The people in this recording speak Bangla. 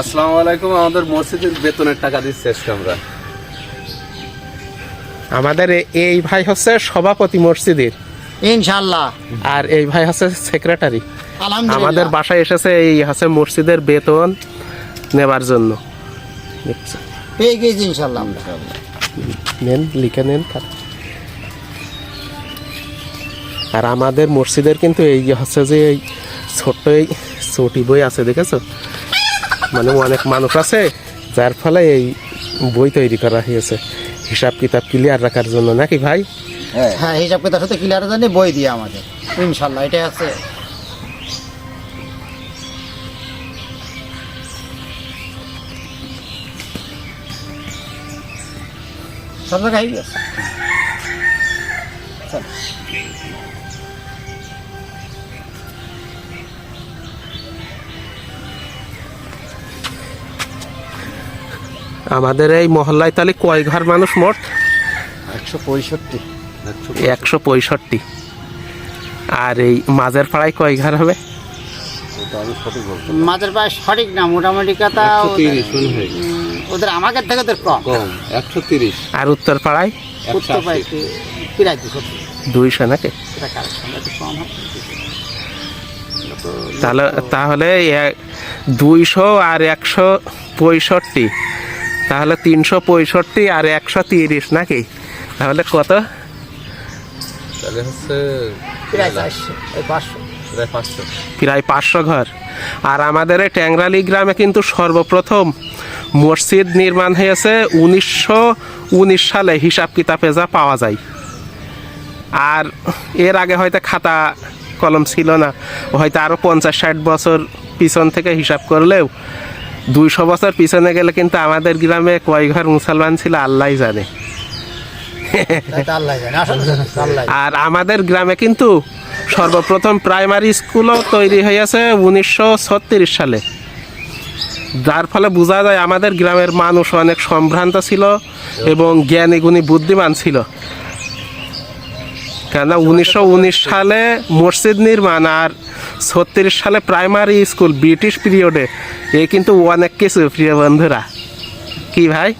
আসসালামু আলাইকুম আমাদের মসজিদের বেতনের টাকা দিচ্ছি আজকে আমরা। আমাদের এই ভাই হচ্ছে সভাপতি মসজিদের। ইনশাল্লাহ আর এই ভাই হচ্ছে সেক্রেটারি। আমাদের বাসায় এসেছে এই হচ্ছে মসজিদের বেতন নেবার জন্য। পেয়ে গেছি ইনশাল্লাহ নেন লিখে নেন। আর আমাদের মসজিদের কিন্তু এই যে হচ্ছে যে এই ছোট্ট এই চটি বই আছে দেখেছ? মানে অনেক মানুষ আছে যার ফলে এই বই তৈরি করা হয়েছে। হিসাব কিতাব ক্লিয়ার রাখার জন্য নাকি ভাই? হ্যাঁ। হিসাব কিতাব সাথে ক্লিয়ার জানি বই দিয়ে আমাদের ইনশাল্লাহ এটাই আছে। সব জায়গায় চল। আমাদের এই মহল্লায় তাহলে কয় ঘর মানুষ মোট? একশো পঁয়ষট্টি। একশো পঁয়ষট্টি। আর এই মাঝের পাড়ায় কয় ঘর হবে? মাঝের পায়ে সঠিক না মোটামুটি কথা ওদের- তিরিশ উম, ওদের আমাদের থেকে ওদের কম। একশো তিরিশ। আর উত্তর পাড়ায়? উত্তর প্রায় দুশো দুইশো নাকি? তাহলে তাহলে দুইশো আর একশো পঁয়ষট্টি। তাহলে তিনশো পঁয়ষট্টি আর একশো তিরিশ নাকি? তাহলে কত? তাহলে হচ্ছে প্রায় পাঁচশো ঘর। আর আমাদের এই ট্যাংরালি গ্রামে কিন্তু সর্বপ্রথম মসজিদ নির্মাণ হয়েছে উনিশশো উনিশ সালে হিসাব কিতাবে যা পাওয়া যায়। আর এর আগে হয়তো খাতা কলম ছিল না হয়তো আরও পঞ্চাশ ষাট বছর পিছন থেকে হিসাব করলেও দুইশো বছর পিছনে গেলে কিন্তু আমাদের গ্রামে কয় ঘর মুসলমান ছিল আল্লাহ জানে। আর আমাদের গ্রামে কিন্তু সর্বপ্রথম প্রাইমারি স্কুলও তৈরি হয়েছে উনিশশো ছত্রিশ সালে। যার ফলে বোঝা যায় আমাদের গ্রামের মানুষ অনেক সম্ভ্রান্ত ছিল এবং জ্ঞানী গুণী বুদ্ধিমান ছিল। কেননা উনিশশো উনিশ সালে মসজিদ নির্মাণ আর ছত্রিশ সালে প্রাইমারি স্কুল ব্রিটিশ পিরিয়ডে এ। কিন্তু অনেক কিছু প্রিয় বন্ধুরা। কি ভাই